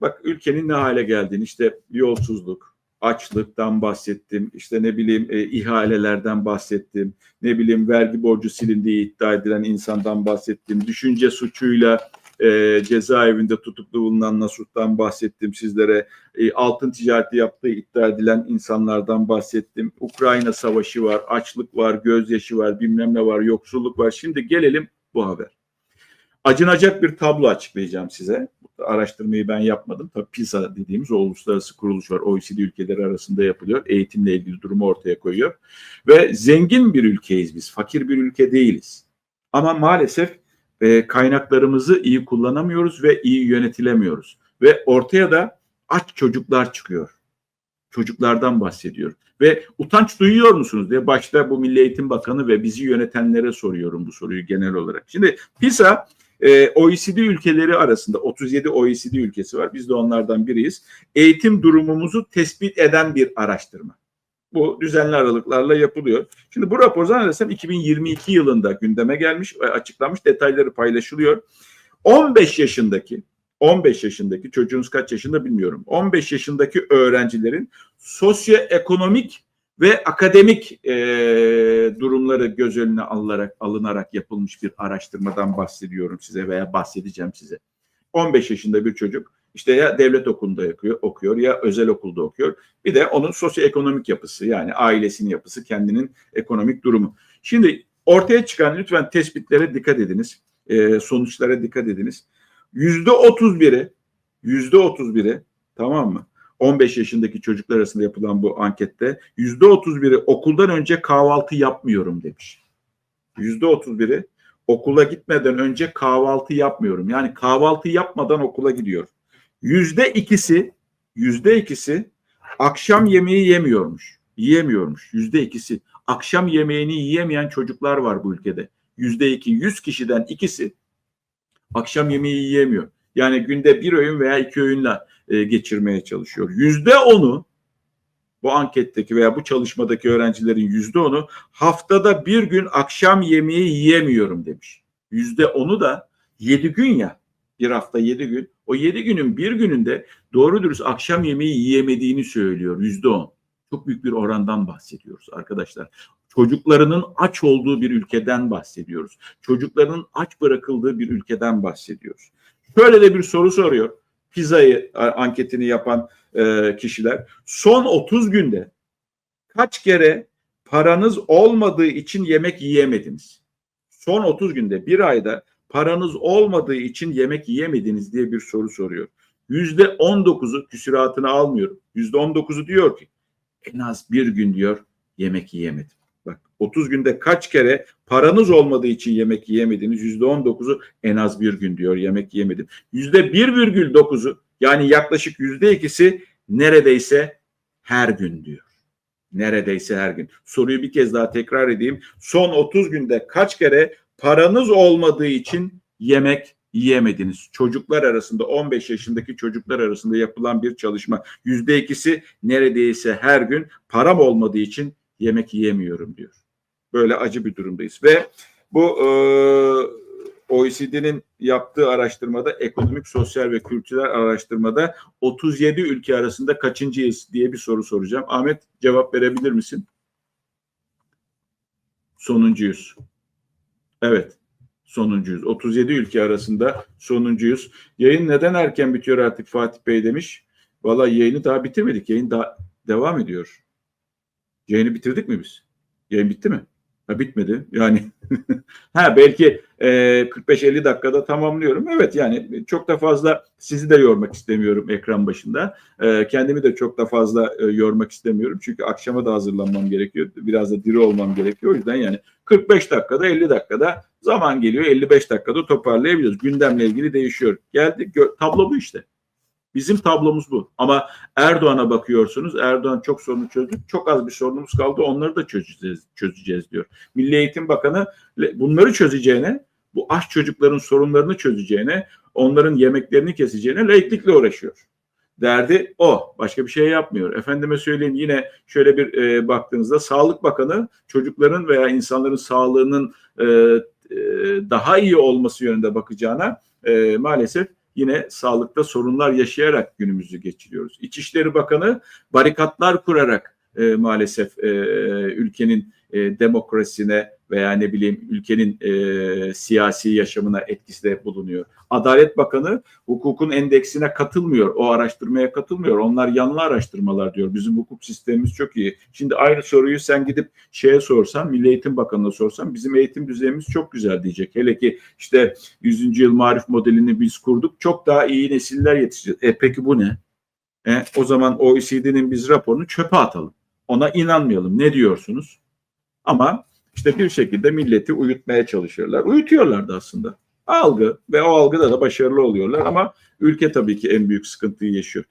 bak ülkenin ne hale geldiğini işte yolsuzluk, açlıktan bahsettim, işte ne bileyim e, ihalelerden bahsettim, ne bileyim vergi borcu silindiği iddia edilen insandan bahsettim, düşünce suçuyla e, cezaevinde tutuklu bulunan Nasuh'tan bahsettim sizlere, e, altın ticareti yaptığı iddia edilen insanlardan bahsettim, Ukrayna savaşı var, açlık var, gözyaşı var, bilmem ne var, yoksulluk var. Şimdi gelelim bu haber. Acınacak bir tablo açıklayacağım size. Araştırmayı ben yapmadım. Tabii PISA dediğimiz o uluslararası kuruluş var. OECD ülkeleri arasında yapılıyor. Eğitimle ilgili durumu ortaya koyuyor. Ve zengin bir ülkeyiz biz. Fakir bir ülke değiliz. Ama maalesef e, kaynaklarımızı iyi kullanamıyoruz ve iyi yönetilemiyoruz. Ve ortaya da aç çocuklar çıkıyor. Çocuklardan bahsediyor. Ve utanç duyuyor musunuz diye başta bu Milli Eğitim Bakanı ve bizi yönetenlere soruyorum bu soruyu genel olarak. Şimdi PISA e, OECD ülkeleri arasında 37 OECD ülkesi var. Biz de onlardan biriyiz. Eğitim durumumuzu tespit eden bir araştırma. Bu düzenli aralıklarla yapılıyor. Şimdi bu rapor zannedersem 2022 yılında gündeme gelmiş ve açıklanmış detayları paylaşılıyor. 15 yaşındaki 15 yaşındaki çocuğunuz kaç yaşında bilmiyorum. 15 yaşındaki öğrencilerin sosyoekonomik ve akademik e, durumları göz önüne alınarak alınarak yapılmış bir araştırmadan bahsediyorum size veya bahsedeceğim size. 15 yaşında bir çocuk işte ya devlet okulunda okuyor, okuyor ya özel okulda okuyor. Bir de onun sosyoekonomik yapısı yani ailesinin yapısı, kendinin ekonomik durumu. Şimdi ortaya çıkan lütfen tespitlere dikkat ediniz. E, sonuçlara dikkat ediniz. Yüzde otuz biri, yüzde otuz biri tamam mı? 15 yaşındaki çocuklar arasında yapılan bu ankette yüzde otuz biri okuldan önce kahvaltı yapmıyorum demiş. Yüzde otuz biri okula gitmeden önce kahvaltı yapmıyorum. Yani kahvaltı yapmadan okula gidiyor. Yüzde ikisi, yüzde ikisi akşam yemeği yemiyormuş. Yiyemiyormuş. Yüzde ikisi. Akşam yemeğini yiyemeyen çocuklar var bu ülkede. Yüzde iki, yüz kişiden ikisi akşam yemeği yiyemiyor. Yani günde bir öğün veya iki öğünle e, geçirmeye çalışıyor. Yüzde onu bu anketteki veya bu çalışmadaki öğrencilerin yüzde onu haftada bir gün akşam yemeği yiyemiyorum demiş. Yüzde onu da yedi gün ya bir hafta yedi gün. O yedi günün bir gününde doğru dürüst akşam yemeği yiyemediğini söylüyor yüzde on. Çok büyük bir orandan bahsediyoruz arkadaşlar. Çocuklarının aç olduğu bir ülkeden bahsediyoruz. Çocuklarının aç bırakıldığı bir ülkeden bahsediyoruz. Şöyle de bir soru soruyor. Pizza'yı anketini yapan e, kişiler. Son 30 günde kaç kere paranız olmadığı için yemek yiyemediniz? Son 30 günde bir ayda paranız olmadığı için yemek yiyemediniz diye bir soru soruyor. Yüzde 19'u küsuratını almıyorum. Yüzde 19'u diyor ki en az bir gün diyor yemek yiyemedim. Bak 30 günde kaç kere paranız olmadığı için yemek yiyemediniz? Yüzde 19'u en az bir gün diyor yemek yemedim. Yüzde 1,9'u yani yaklaşık yüzde ikisi neredeyse her gün diyor. Neredeyse her gün. Soruyu bir kez daha tekrar edeyim. Son 30 günde kaç kere paranız olmadığı için yemek yiyemediniz. Çocuklar arasında 15 yaşındaki çocuklar arasında yapılan bir çalışma. Yüzde ikisi neredeyse her gün param olmadığı için yemek yiyemiyorum diyor. Böyle acı bir durumdayız ve bu e, OECD'nin yaptığı araştırmada ekonomik, sosyal ve kültürel araştırmada 37 ülke arasında kaçıncıyız diye bir soru soracağım. Ahmet cevap verebilir misin? Sonuncuyuz. Evet. Sonuncuyuz. 37 ülke arasında sonuncuyuz. Yayın neden erken bitiyor artık Fatih Bey demiş. Valla yayını daha bitirmedik. Yayın daha devam ediyor. Yayını bitirdik mi biz? Yayın bitti mi? Ha bitmedi. Yani ha belki e, 45-50 dakikada tamamlıyorum. Evet yani çok da fazla sizi de yormak istemiyorum ekran başında. E, kendimi de çok da fazla e, yormak istemiyorum. Çünkü akşama da hazırlanmam gerekiyor. Biraz da diri olmam gerekiyor. O yüzden yani 45 dakikada 50 dakikada zaman geliyor. 55 dakikada toparlayabiliyoruz. Gündemle ilgili değişiyor. Geldi tablo bu işte. Bizim tablomuz bu. Ama Erdoğan'a bakıyorsunuz. Erdoğan çok sorunu çözdü. Çok az bir sorunumuz kaldı. Onları da çözeceğiz, çözeceğiz diyor. Milli Eğitim Bakanı bunları çözeceğine, bu aç çocukların sorunlarını çözeceğine, onların yemeklerini keseceğine laiklikle uğraşıyor. Derdi o. Başka bir şey yapmıyor. Efendime söyleyeyim yine şöyle bir e, baktığınızda Sağlık Bakanı çocukların veya insanların sağlığının e, e, daha iyi olması yönünde bakacağına e, maalesef yine sağlıkta sorunlar yaşayarak günümüzü geçiriyoruz. İçişleri Bakanı barikatlar kurarak e, maalesef e, ülkenin e, demokrasine veya ne bileyim ülkenin e, siyasi yaşamına etkisi bulunuyor. Adalet Bakanı hukukun endeksine katılmıyor. O araştırmaya katılmıyor. Onlar yanlı araştırmalar diyor. Bizim hukuk sistemimiz çok iyi. Şimdi aynı soruyu sen gidip şeye sorsan, Milli Eğitim Bakanı'na sorsan bizim eğitim düzeyimiz çok güzel diyecek. Hele ki işte 100. yıl marif modelini biz kurduk. Çok daha iyi nesiller yetişeceğiz. E peki bu ne? E, o zaman OECD'nin biz raporunu çöpe atalım. Ona inanmayalım. Ne diyorsunuz? Ama işte bir şekilde milleti uyutmaya çalışıyorlar. Uyutuyorlar da aslında. Algı ve o algıda da başarılı oluyorlar ama ülke tabii ki en büyük sıkıntıyı yaşıyor.